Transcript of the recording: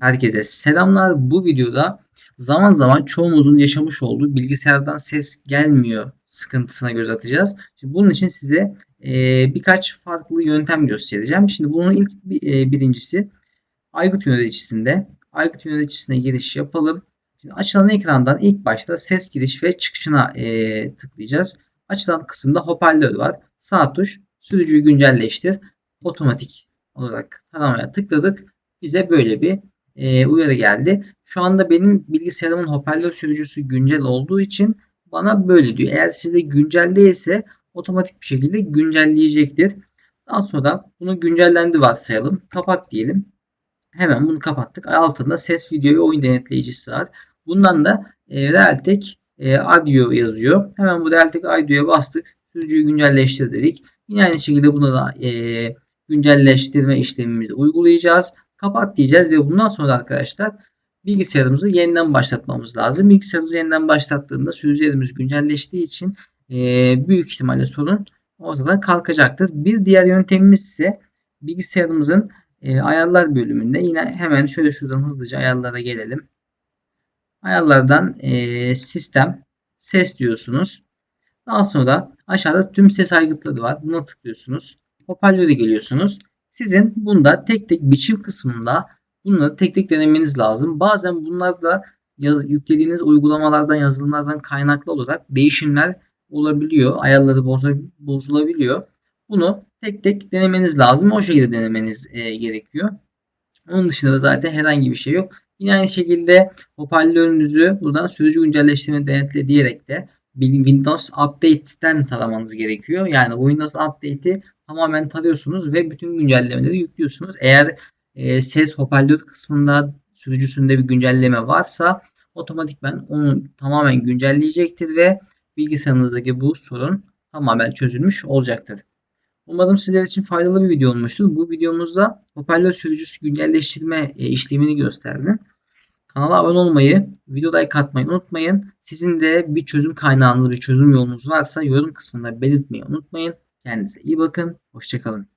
Herkese selamlar. Bu videoda zaman zaman çoğumuzun yaşamış olduğu bilgisayardan ses gelmiyor sıkıntısına göz atacağız. Şimdi bunun için size e, birkaç farklı yöntem göstereceğim. Şimdi bunun ilk e, birincisi Aygıt yöneticisinde. Aygıt yöneticisine giriş yapalım. Şimdi açılan ekrandan ilk başta ses giriş ve çıkışına e, tıklayacağız. Açılan kısımda hoparlör var. Sağ tuş sürücüyü güncelleştir. Otomatik olarak taramaya tıkladık. Bize böyle bir e, uyarı geldi. Şu anda benim bilgisayarımın hoparlör sürücüsü güncel olduğu için bana böyle diyor. Eğer sizde güncel değilse otomatik bir şekilde güncelleyecektir. Daha sonra bunu güncellendi varsayalım. Kapat diyelim. Hemen bunu kapattık. Altında ses, video ve oyun denetleyicisi var. Bundan da e, Realtek e, Audio yazıyor. Hemen bu Realtek Audio'ya bastık. Sürücüyü güncelleştir dedik. Yine aynı şekilde bunu da e, güncelleştirme işlemimizi uygulayacağız. Kapat diyeceğiz ve bundan sonra arkadaşlar bilgisayarımızı yeniden başlatmamız lazım. Bilgisayarımızı yeniden başlattığında sürücülerimiz güncelleştiği için e, büyük ihtimalle sorun ortadan kalkacaktır. Bir diğer yöntemimiz ise bilgisayarımızın e, ayarlar bölümünde yine hemen şöyle şuradan hızlıca ayarlara gelelim. Ayarlardan e, sistem ses diyorsunuz. Daha sonra aşağıda tüm ses aygıtları var. Buna tıklıyorsunuz. Hoparlöre geliyorsunuz. Sizin bunda tek tek biçim kısmında bunları tek tek denemeniz lazım. Bazen bunlar da yaz, yüklediğiniz uygulamalardan, yazılımlardan kaynaklı olarak değişimler olabiliyor. Ayarları bozulabiliyor. Bunu tek tek denemeniz lazım. O şekilde denemeniz e, gerekiyor. Onun dışında da zaten herhangi bir şey yok. Yine aynı şekilde hoparlörünüzü buradan sürücü güncelleştirme denetle diyerek de Windows Update'ten taramanız gerekiyor. Yani Windows Update'i tamamen tarıyorsunuz ve bütün güncellemeleri yüklüyorsunuz. Eğer e, ses hoparlör kısmında sürücüsünde bir güncelleme varsa otomatikman onu tamamen güncelleyecektir ve bilgisayarınızdaki bu sorun tamamen çözülmüş olacaktır. Umarım sizler için faydalı bir video olmuştur. Bu videomuzda hoparlör sürücüsü güncelleştirme e, işlemini gösterdim. Kanala abone olmayı, videoda like atmayı unutmayın. Sizin de bir çözüm kaynağınız, bir çözüm yolunuz varsa yorum kısmında belirtmeyi unutmayın. Kendinize iyi bakın. Hoşçakalın.